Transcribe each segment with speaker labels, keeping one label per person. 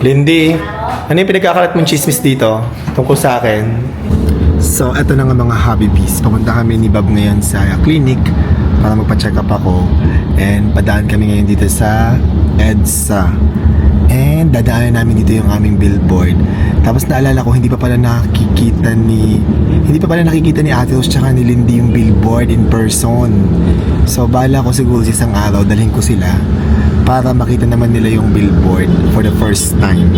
Speaker 1: Lindy, ano yung pinagkakalat mong chismis dito tungkol sa akin? So, eto na nga mga hobby bees. Papunta kami ni Bob ngayon sa clinic para magpa-check up ako. And padaan kami ngayon dito sa EDSA. And dadaanan namin dito yung aming billboard. Tapos naalala ko, hindi pa pala nakikita ni... Hindi pa pala nakikita ni Ate Rose tsaka ni Lindy yung billboard in person. So, bala ko siguro sa isang araw, dalhin ko sila para makita naman nila yung billboard for the first time.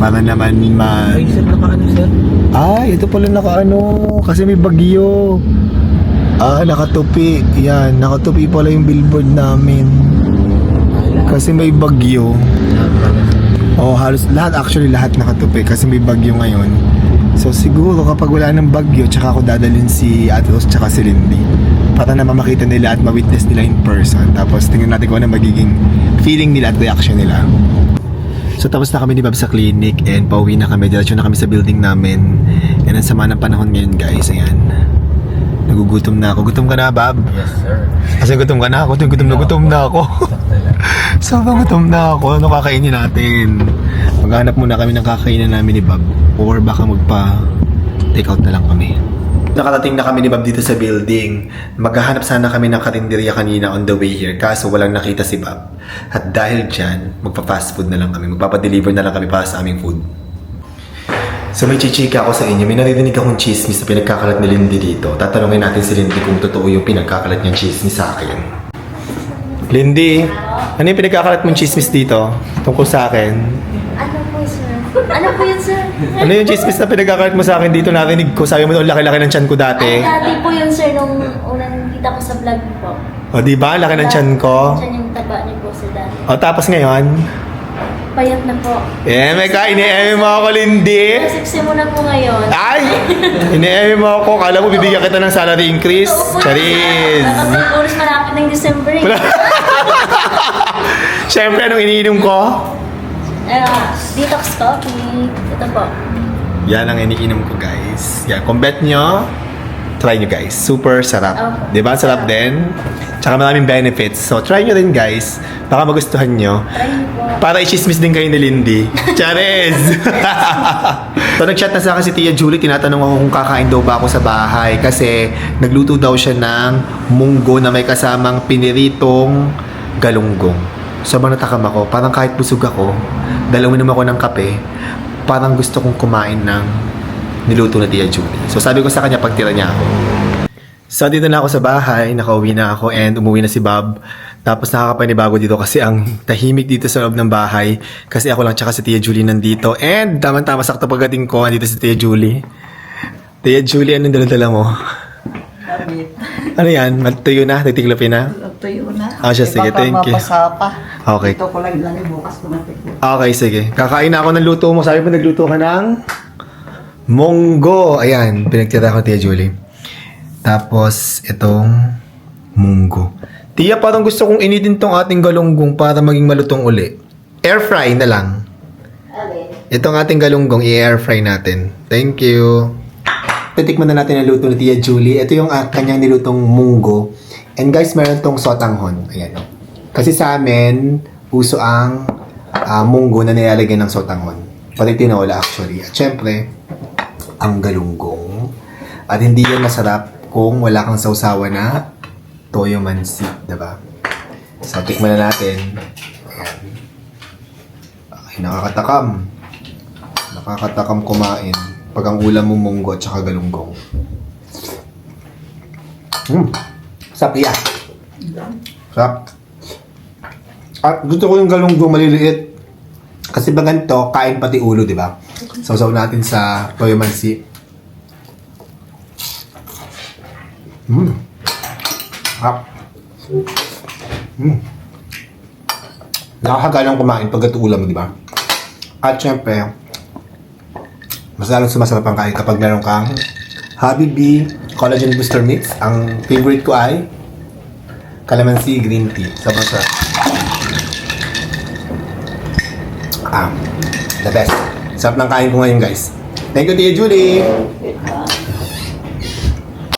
Speaker 1: Para naman ma...
Speaker 2: Ay, sir, nakaano, sir?
Speaker 1: Ay, ito pala nakaano, kasi may bagyo. Ah, nakatupi. Yan, nakatupi pala yung billboard namin. Kasi may bagyo. Oh, halos lahat actually lahat nakatupi kasi may bagyo ngayon. So siguro kapag wala ng bagyo, tsaka ako dadalhin si Ate Rose tsaka si Lindy para naman makita nila at ma-witness nila in person. Tapos tingnan natin kung ano magiging feeling nila at reaction nila. So tapos na kami ni Bob sa clinic and pauwi na kami. Diretso na kami sa building namin. And ang sama ng panahon ngayon guys, ayan. Nagugutom na ako. Gutom ka na, Bob?
Speaker 2: Yes, sir.
Speaker 1: Kasi gutom ka na ako. Gutom na gutom na ako. Sobrang gutom na ako. Ano kakainin natin? Maghanap muna kami ng kakainan namin ni Bob. Or baka magpa take out na lang kami. Nakarating na kami ni Bob dito sa building. Maghahanap sana kami ng karinderya kanina on the way here. Kaso walang nakita si Bob. At dahil dyan, magpa-fast food na lang kami. Magpapadeliver na lang kami para sa aming food. So may chichika ako sa inyo. May naririnig akong chismis na pinagkakalat ni Lindy dito. Tatanungin natin si Lindy kung totoo yung pinagkakalat niyang chismis sa akin. Lindy, ano yung pinagkakalat mong chismis dito tungkol sa akin?
Speaker 3: Ano po, sir? Ano po yun, sir?
Speaker 1: Ano yung chismis na pinagkakalat mo sa akin dito? Narinig ko, sabi mo, "Ang laki-laki ng tiyan ko
Speaker 3: Ay,
Speaker 1: dati.
Speaker 3: dati po yun, sir, nung unang kita ko sa vlog po.
Speaker 1: O, di ba? Laki ng tiyan ko.
Speaker 3: Tiyan yung taba niyo po, sir, dati.
Speaker 1: O, tapos ngayon,
Speaker 3: Payat na po.
Speaker 1: eh, may ka, ini-eme mo ako, Lindy.
Speaker 3: Sexy mo na po ngayon.
Speaker 1: Ay! Ini-eme mo ako. Kala mo, bibigyan kita ng salary increase. Charis!
Speaker 3: Oras malapit ng December eh.
Speaker 1: Siyempre, anong iniinom ko?
Speaker 3: Ah, detox coffee. Ito po.
Speaker 1: Yan ang iniinom ko, guys. Yan, kung bet nyo, try nyo, guys. Super sarap.
Speaker 3: Okay.
Speaker 1: Di ba? Sarap din. Tsaka maraming benefits. So, try nyo rin, guys. Baka magustuhan nyo.
Speaker 3: Try niyo po.
Speaker 1: Para i-chismis din kayo ni Lindy. Chares! so, nag-chat na sa akin si Tia Julie. Tinatanong ako kung kakain daw ba ako sa bahay. Kasi nagluto daw siya ng munggo na may kasamang piniritong galunggong. Sobrang natakam ako. Parang kahit busog ako, dahil uminom ako ng kape, parang gusto kong kumain ng niluto na Tia Julie. So sabi ko sa kanya pagtira niya ako. So dito na ako sa bahay, nakauwi na ako and umuwi na si Bob. Tapos nakakapanibago dito kasi ang tahimik dito sa loob ng bahay. Kasi ako lang tsaka si Tia Julie nandito. And tama-tama sakto pagdating ko, nandito si Tia Julie. Tia Julie, anong dala-dala mo?
Speaker 2: Damit.
Speaker 1: Ano yan? Matuyo na? Titiklopin na?
Speaker 2: Tuyo na.
Speaker 1: Ah, siya, sige, thank you.
Speaker 2: mapasa pa.
Speaker 1: Okay.
Speaker 2: Ito ko lang ilagay bukas ko na tignan.
Speaker 1: Okay, sige. Kakain na ako ng luto mo. Sabi mo nagluto ka ng munggo. Ayan, pinagtira ko Tia Julie. Tapos, itong munggo. Tia, parang gusto kong initin tong ating galunggong para maging malutong uli. Air fry na lang. Itong ating galunggong, i-air fry natin. Thank you. Titikman na natin ang luto ni Tia Julie. Ito yung ah, kanyang nilutong munggo. And guys, meron tong sotanghon. Ayan o. Kasi sa amin, uso ang ah, munggo na nilalagyan ng sotanghon. Pati tinola actually. At syempre, ang galunggong. At hindi yan masarap kung wala kang sausawa na toyo mansi, diba? So, tikman na natin. Ayan. Ay, nakakatakam. Nakakatakam kumain pag ang ulam mo munggo at saka galunggong. Hmm. Sarap yan. Sarap. At gusto ko yung galunggong maliliit. Kasi ba ganito, kain pati ulo, di ba? Sausaw natin sa toyo mansi. Hmm. Sarap. Hmm. Nakakagalang kumain pag ito ulam, di ba? At syempre, mas lalong sumasarap ang kain kapag meron kang Habibi Collagen Booster Mix. Ang favorite ko ay Calamansi Green Tea. Sobrang sarap. Ah, the best. Sarap ng kain ko ngayon, guys. Thank you, Tia Julie.